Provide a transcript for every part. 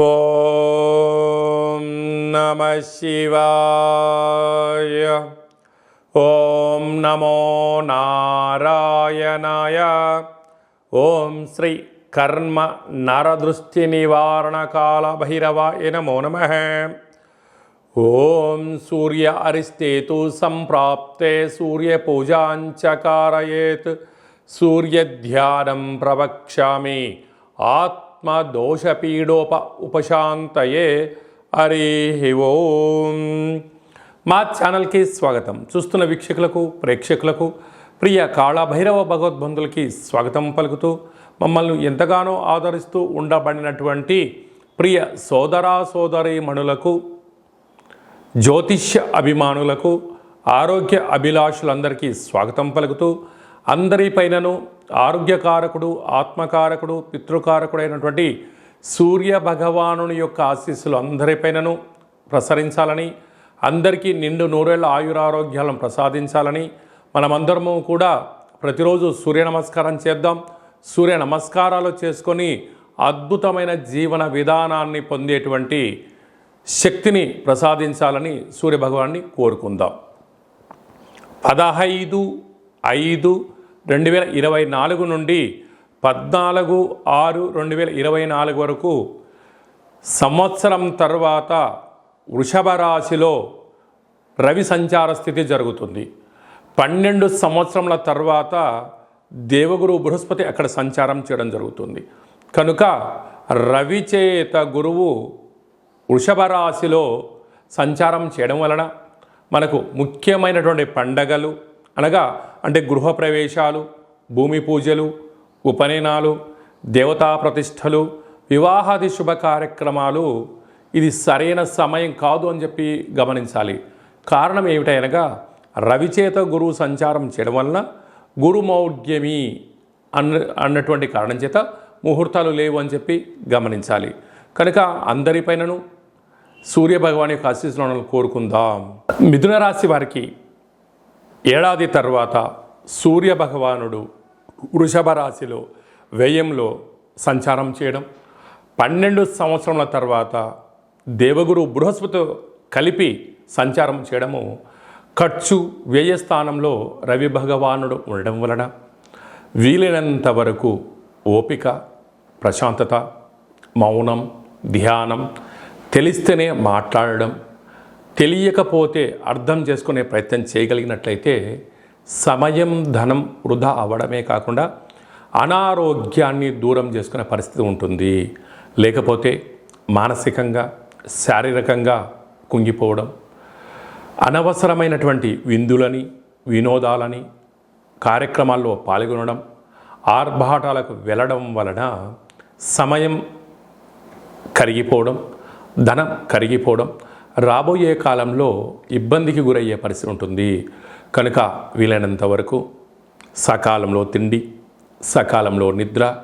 ఓం నమ శివాయ. ఓం నమో నారాయణాయ. ఓం శ్రీ కర్మ నరదృష్టి నివారణ కాల భైరవాయ నమో నమ. ఓం సూర్య అరిస్తేతు సంప్రాప్తే సూర్య పూజాంచకారయేత్. సూర్యధ్యానం ప్రవక్ష్యామి. ఆత్ ఆత్మదోషపీడోప ఉపశాంతయే హరి ఓం మా ఛానల్కి స్వాగతం। చూస్తున్న వీక్షకులకు ప్రేక్షకులకు ప్రియ కాళభైరవ భగవద్బంధులకి స్వాగతం పలుకుతూ మమ్మల్ని ఎంతగానో ఆదరిస్తూ ఉండబడినటువంటి ప్రియ సోదరా సోదరీమణులకు జ్యోతిష్య అభిమానులకు ఆరోగ్య అభిలాషులందరికీ స్వాగతం పలుకుతూ అందరిపైనను ఆరోగ్యకారకుడు ఆత్మకారకుడు పితృకారకుడైనటువంటి సూర్య భగవానుని యొక్క ఆశీస్సులు అందరిపైనను ప్రసరించాలని అందరికీ నిండు నూరేళ్ళ ఆయురారోగ్యాలను ప్రసాదించాలని మనమందరము కూడా ప్రతిరోజు సూర్య నమస్కారం చేద్దాం. సూర్య నమస్కారాలు చేసుకొని అద్భుతమైన జీవన విధానాన్ని పొందేటువంటి శక్తిని ప్రసాదించాలని సూర్యభగవాన్ని కోరుకుందాం. పదహైదు ఐదు రెండు వేల ఇరవై నాలుగు నుండి పద్నాలుగు ఆరు రెండు వేల ఇరవై నాలుగు వరకు సంవత్సరం తర్వాత వృషభ రాశిలో రవి సంచార స్థితి జరుగుతుంది. పన్నెండు సంవత్సరముల తర్వాత దేవగురు బృహస్పతి అక్కడ సంచారం చేయడం జరుగుతుంది. కనుక రవి చేత గురువు వృషభ రాశిలో సంచారం చేయడం వలన మనకు ముఖ్యమైనటువంటి పండగలు అనగా అంటే గృహప్రవేశాలు భూమి పూజలు ఉపనయనాలు దేవతా ప్రతిష్టలు వివాహాది శుభ కార్యక్రమాలు. ఇది సరైన సమయం కాదు అని చెప్పి గమనించాలి. కారణం ఏమిటనగా రవిచేత గురువు సంచారం చేయడం వలన గురుమౌఢ్యమి అన్న అన్నటువంటి కారణం చేత ముహూర్తాలు లేవు అని చెప్పి గమనించాలి. కనుక అందరిపైనను సూర్యభగవాన్ యొక్క ఆశీస్సులను కోరుకుందాం. మిథున రాశి వారికి ఏడాది తర్వాత సూర్య భగవానుడు వృషభ రాశిలో వ్యయంలో సంచారం చేయడం పన్నెండు సంవత్సరముల తర్వాత దేవగురు బృహస్పతితో కలిపి సంచారం చేయడము ఖర్చు వ్యయస్థానంలో రవి భగవానుడు ఉండడం వలన వీలైనంత వరకు ఓపిక ప్రశాంతత మౌనం ధ్యానం తెలిస్తేనే మాట్లాడడం తెలియకపోతే అర్థం చేసుకునే ప్రయత్నం చేయగలిగినట్లయితే సమయం ధనం వృధా అవ్వడమే కాకుండా అనారోగ్యాన్ని దూరం చేసుకునే పరిస్థితి ఉంటుంది. లేకపోతే మానసికంగా శారీరకంగా కుంగిపోవడం అనవసరమైనటువంటి విందులని వినోదాలని కార్యక్రమాల్లో పాల్గొనడం ఆర్భాటాలకు వెళ్ళడం వలన సమయం కరిగిపోవడం ధనం కరిగిపోవడం రాబోయే కాలంలో ఇబ్బందికి గురయ్యే పరిస్థితి ఉంటుంది. కనుక వీలైనంత వరకు సకాలంలో తిండి సకాలంలో నిద్ర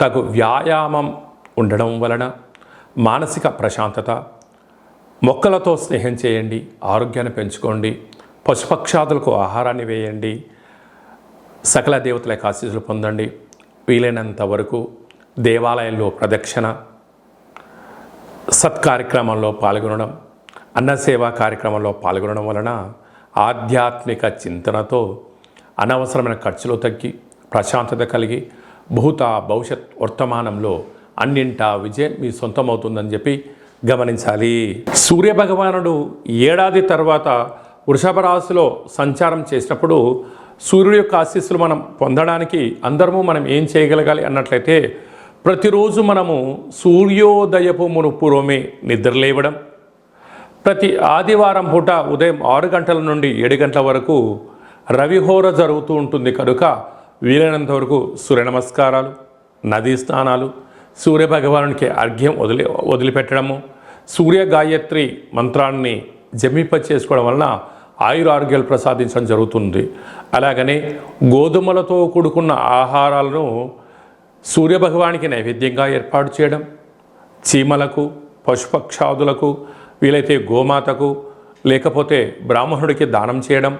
తగు వ్యాయామం ఉండడం వలన మానసిక ప్రశాంతత మొక్కలతో స్నేహం చేయండి ఆరోగ్యాన్ని పెంచుకోండి పశుపక్షాదులకు ఆహారాన్ని వేయండి సకల దేవతల యొక్క ఆశీస్సులు పొందండి. వీలైనంత వరకు దేవాలయంలో ప్రదక్షిణ సత్కార్యక్రమంలో పాల్గొనడం అన్నసేవా కార్యక్రమంలో పాల్గొనడం వలన ఆధ్యాత్మిక చింతనతో అనవసరమైన ఖర్చులు తగ్గి ప్రశాంతత కలిగి భూత భవిష్యత్ వర్తమానంలో అన్నింటా విజయం మీ సొంతమవుతుందని చెప్పి గమనించాలి. సూర్యభగవానుడు ఏడాది తర్వాత వృషభ రాశిలో సంచారం చేసినప్పుడు సూర్యుడి యొక్క ఆశీస్సులు మనం పొందడానికి అందరము మనం ఏం చేయగలగాలి అన్నట్లయితే ప్రతిరోజు మనము సూర్యోదయపు మును పూర్వమే నిద్రలేవడం ప్రతి ఆదివారం పూట ఉదయం ఆరు గంటల నుండి ఏడు గంటల వరకు రవిహోర జరుగుతూ ఉంటుంది. కనుక వీలైనంత వరకు సూర్య నమస్కారాలు నదీ స్నానాలు సూర్యభగవానునికి అర్ఘ్యం వదిలి వదిలిపెట్టడము సూర్య గాయత్రి మంత్రాన్ని జమింప చేసుకోవడం వలన ఆయుర ఆరోగ్యాలు ప్రసాదించడం జరుగుతుంది. అలాగనే గోధుమలతో కూడుకున్న ఆహారాలను సూర్యభగవానికి నైవేద్యంగా ఏర్పాటు చేయడం చీమలకు పశుపక్షాదులకు వీలైతే గోమాతకు లేకపోతే బ్రాహ్మణుడికి దానం చేయడం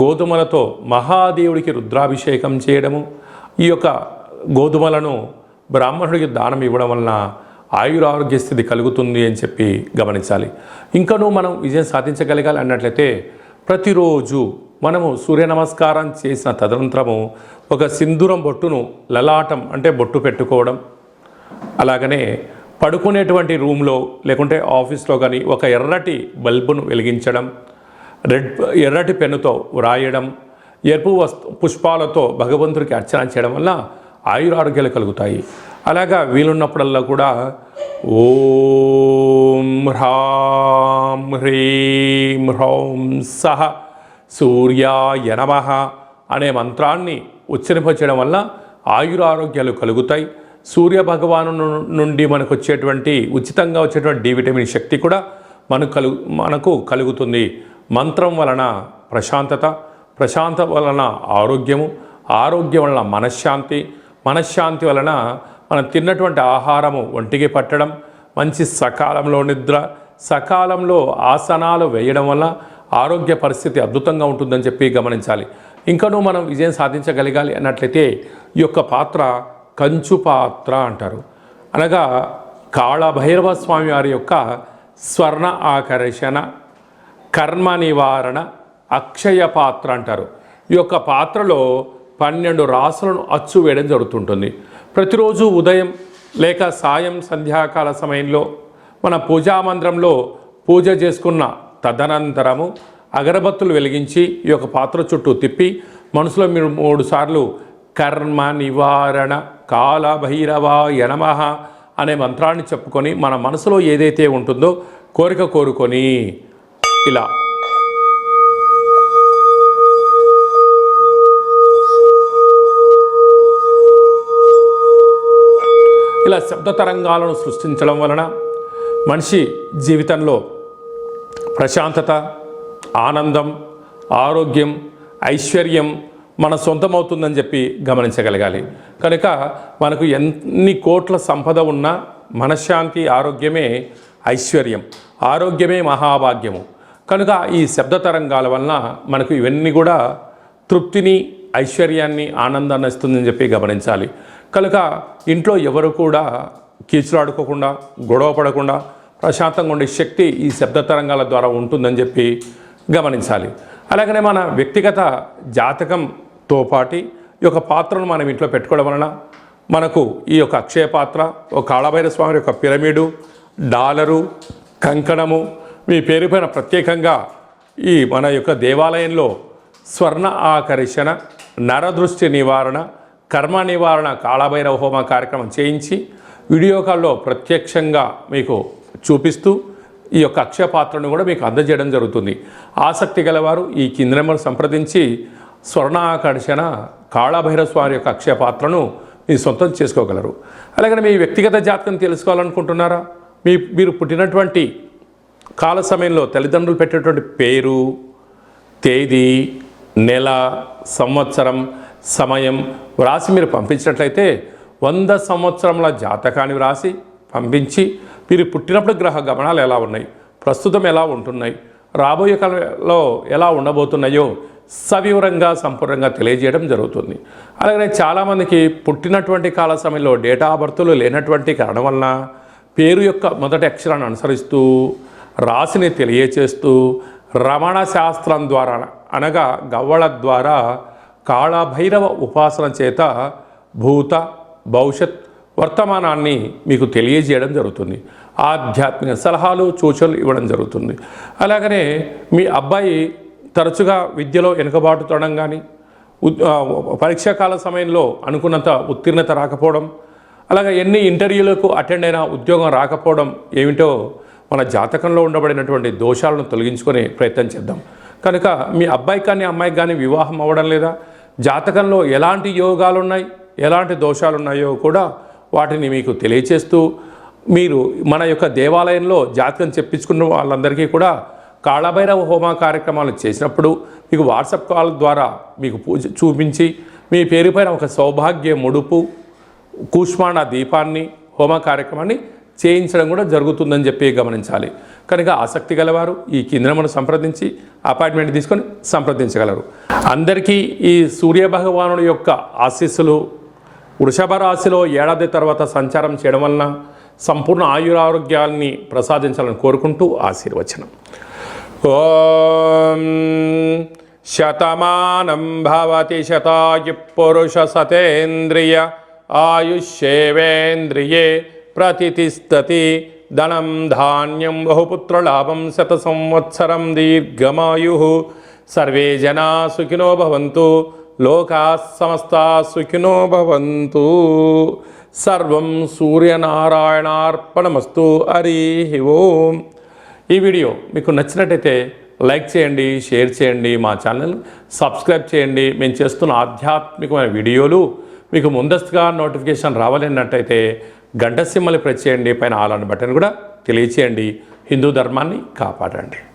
గోధుమలతో మహాదేవుడికి రుద్రాభిషేకం చేయడము ఈ యొక్క గోధుమలను బ్రాహ్మణుడికి దానం ఇవ్వడం వలన ఆయురారోగ్య స్థితి కలుగుతుంది అని చెప్పి గమనించాలి. ఇంకనూ మనం విజయం సాధించగలగాలి అన్నట్లయితే ప్రతిరోజు మనము సూర్య నమస్కారం చేసిన తదనంతరము ఒక సింధూరం బొట్టును లలాటం అంటే బొట్టు పెట్టుకోవడం అలాగనే పడుకునేటువంటి రూమ్లో లేకుంటే ఆఫీస్లో కానీ ఒక ఎర్రటి బల్బును వెలిగించడం రెడ్ ఎర్రటి పెన్నుతో వ్రాయడం ఎరుపు వస్తు పుష్పాలతో భగవంతుడికి అర్చన చేయడం వల్ల ఆయురారోగ్యాలు కలుగుతాయి. అలాగా వీలున్నప్పుడల్లా కూడా ఓం హ్రాం హ్రీం హ్రౌం సహ సూర్యాయ నమ అనే మంత్రాన్ని ఉచ్చరింపచేయడం వల్ల ఆయురారోగ్యాలు కలుగుతాయి. సూర్య భగవాను నుండి మనకు వచ్చేటువంటి ఉచితంగా వచ్చేటువంటి డి విటమిన్ శక్తి కూడా మనకు కలుగు మనకు కలుగుతుంది. మంత్రం వలన ప్రశాంతత ప్రశాంత వలన ఆరోగ్యము ఆరోగ్యం వలన మనశ్శాంతి మనశ్శాంతి వలన మనం తిన్నటువంటి ఆహారము ఒంటికి పట్టడం మంచి సకాలంలో నిద్ర సకాలంలో ఆసనాలు వేయడం వల్ల ఆరోగ్య పరిస్థితి అద్భుతంగా ఉంటుందని చెప్పి గమనించాలి. ఇంకనూ మనం విజయం సాధించగలగాలి అన్నట్లయితే ఈ యొక్క పాత్ర కంచు పాత్ర అంటారు. అనగా కాళభైరవ స్వామి వారి యొక్క స్వర్ణ ఆకర్షణ కర్మ నివారణ అక్షయ పాత్ర అంటారు. ఈ యొక్క పాత్రలో పన్నెండు రాసులను అచ్చు వేయడం జరుగుతుంటుంది. ప్రతిరోజు ఉదయం లేక సాయం సంధ్యాకాల సమయంలో మన పూజా మందిరంలో పూజ చేసుకున్న తదనంతరము అగరబత్తులు వెలిగించి ఈ యొక్క పాత్ర చుట్టూ తిప్పి మనసులో మీరు మూడు సార్లు కర్మ నివారణ కాల భైరవాయ నమః అనే మంత్రాన్ని చెప్పుకొని మన మనసులో ఏదైతే ఉంటుందో కోరిక కోరుకొని ఇలా. ఇలా శబ్ద తరంగాలను సృష్టించడం వలన మనిషి జీవితంలో ప్రశాంతత ఆనందం ఆరోగ్యం ఐశ్వర్యం మన సొంతమవుతుందని చెప్పి గమనించగలగాలి. కనుక మనకు ఎన్ని కోట్ల సంపద ఉన్నా మనశ్శాంతి ఆరోగ్యమే ఐశ్వర్యం ఆరోగ్యమే మహాభాగ్యము. కనుక ఈ శబ్ద తరంగాల వలన మనకు ఇవన్నీ కూడా తృప్తిని ఐశ్వర్యాన్ని ఆనందాన్ని ఇస్తుందని చెప్పి గమనించాలి. కనుక ఇంట్లో ఎవరు కూడా కీచులాడుకోకుండా గొడవ పడకుండా ప్రశాంతంగా ఉండే శక్తి ఈ శబ్ద తరంగాల ద్వారా ఉంటుందని చెప్పి గమనించాలి. అలాగనే మన వ్యక్తిగత జాతకం తోపాటి పాటి ఈ యొక్క పాత్రను మనం ఇంట్లో పెట్టుకోవడం వలన మనకు ఈ యొక్క అక్షయ పాత్ర ఒక కాళభైర స్వామి యొక్క పిరమిడు డాలరు కంకణము మీ పేరు పైన ప్రత్యేకంగా ఈ మన యొక్క దేవాలయంలో స్వర్ణ ఆకర్షణ నరదృష్టి నివారణ కర్మ నివారణ కాళభైరవ హోమ కార్యక్రమం చేయించి వీడియో కాల్లో ప్రత్యక్షంగా మీకు చూపిస్తూ ఈ యొక్క అక్షయ పాత్రను కూడా మీకు అందజేయడం జరుగుతుంది. ఆసక్తి గలవారు ఈ కింద నెంబర్ సంప్రదించి స్వర్ణాకర్షణ కాళభైరవ స్వామి యొక్క అక్షయ పాత్రను మీ సొంతం చేసుకోగలరు. అలాగే మీ వ్యక్తిగత జాతకం తెలుసుకోవాలనుకుంటున్నారా? మీ మీరు పుట్టినటువంటి కాల సమయంలో తల్లిదండ్రులు పెట్టేటువంటి పేరు తేదీ నెల సంవత్సరం సమయం వ్రాసి మీరు పంపించినట్లయితే వంద సంవత్సరముల జాతకాన్ని వ్రాసి పంపించి మీరు పుట్టినప్పుడు గ్రహ గమనాలు ఎలా ఉన్నాయి? ప్రస్తుతం ఎలా ఉంటున్నాయి? రాబోయే కాలంలో ఎలా ఉండబోతున్నాయో సవివరంగా సంపూర్ణంగా తెలియజేయడం జరుగుతుంది. అలాగే చాలామందికి పుట్టినటువంటి కాల సమయంలో డేటా ఆఫ్ బర్త్లు లేనటువంటి కారణం వలన పేరు యొక్క మొదటి అక్షరాన్ని అనుసరిస్తూ రాశిని తెలియచేస్తూ రమణ శాస్త్రం ద్వారా అనగా గవ్వళ ద్వారా కాళభైరవ ఉపాసన చేత భూత భవిష్యత్ వర్తమానాన్ని మీకు తెలియజేయడం జరుగుతుంది. ఆధ్యాత్మిక సలహాలు సూచనలు ఇవ్వడం జరుగుతుంది. అలాగనే మీ అబ్బాయి తరచుగా విద్యలో వెనుకబాటుతడం కానీ ఉద్- కాల పరీక్షాకాల సమయంలో అనుకున్నంత ఉత్తీర్ణత రాకపోవడం అలాగే ఎన్ని ఇంటర్వ్యూలకు అటెండ్ అయినా ఉద్యోగం రాకపోవడం ఏమిటో మన జాతకంలో ఉండబడినటువంటి దోషాలను తొలగించుకునే ప్రయత్నం చేద్దాం. కనుక మీ అబ్బాయికి కానీ అమ్మాయికి కానీ వివాహం అవ్వడం లేదా జాతకంలో ఎలాంటి యోగాలు ఉన్నాయి ఎలాంటి దోషాలు ఉన్నాయో కూడా వాటిని మీకు తెలియచేస్తూ మీరు మన యొక్క దేవాలయంలో జాతకం చెప్పించుకున్న వాళ్ళందరికీ కూడా కాళభైరవ హోమ కార్యక్రమాలు చేసినప్పుడు మీకు వాట్సాప్ కాల్ ద్వారా మీకు పూజ చూపించి మీ పేరుపైన ఒక సౌభాగ్య ముడుపు కూష్మాండ దీపాన్ని హోమ కార్యక్రమాన్ని చేయించడం కూడా జరుగుతుందని చెప్పి గమనించాలి. కనుక ఆసక్తి గలవారు ఈ కేంద్రమును సంప్రదించి అపాయింట్మెంట్ తీసుకొని సంప్రదించగలరు. అందరికీ ఈ సూర్యభగవానుడి యొక్క ఆశీస్సులు వృషభ రాశిలో ఏడాది తర్వాత సంచారం చేయడం వలన సంపూర్ణ ఆయురారోగ్యాల్ని ప్రసాదించాలని కోరుకుంటూ ఆశీర్వచనం. ఓం శతమానం భవతి శతాయు పురుష సతేంద్రియ ఆయుష్యేవేంద్రియే ప్రతిష్టతి ధనం ధాన్యం బహుపుత్రలాభం శత సంవత్సరం దీర్ఘమాయు సర్వే జనా సుఖినో భవంతు లోకా సమస్తా సుఖినో భవంతు సర్వం సూర్యనారాయణార్పణమస్తు హరి ఓం ఈ వీడియో మీకు నచ్చినట్టయితే లైక్ చేయండి షేర్ చేయండి మా ఛానల్ సబ్స్క్రైబ్ చేయండి. మేము చేస్తున్న ఆధ్యాత్మికమైన వీడియోలు మీకు ముందస్తుగా నోటిఫికేషన్ రావాలన్నట్టయితే గంట సింహలు ప్రెస్ చేయండి. పైన ఆలాంటి బటన్ కూడా తెలియచేయండి. హిందూ ధర్మాన్ని కాపాడండి.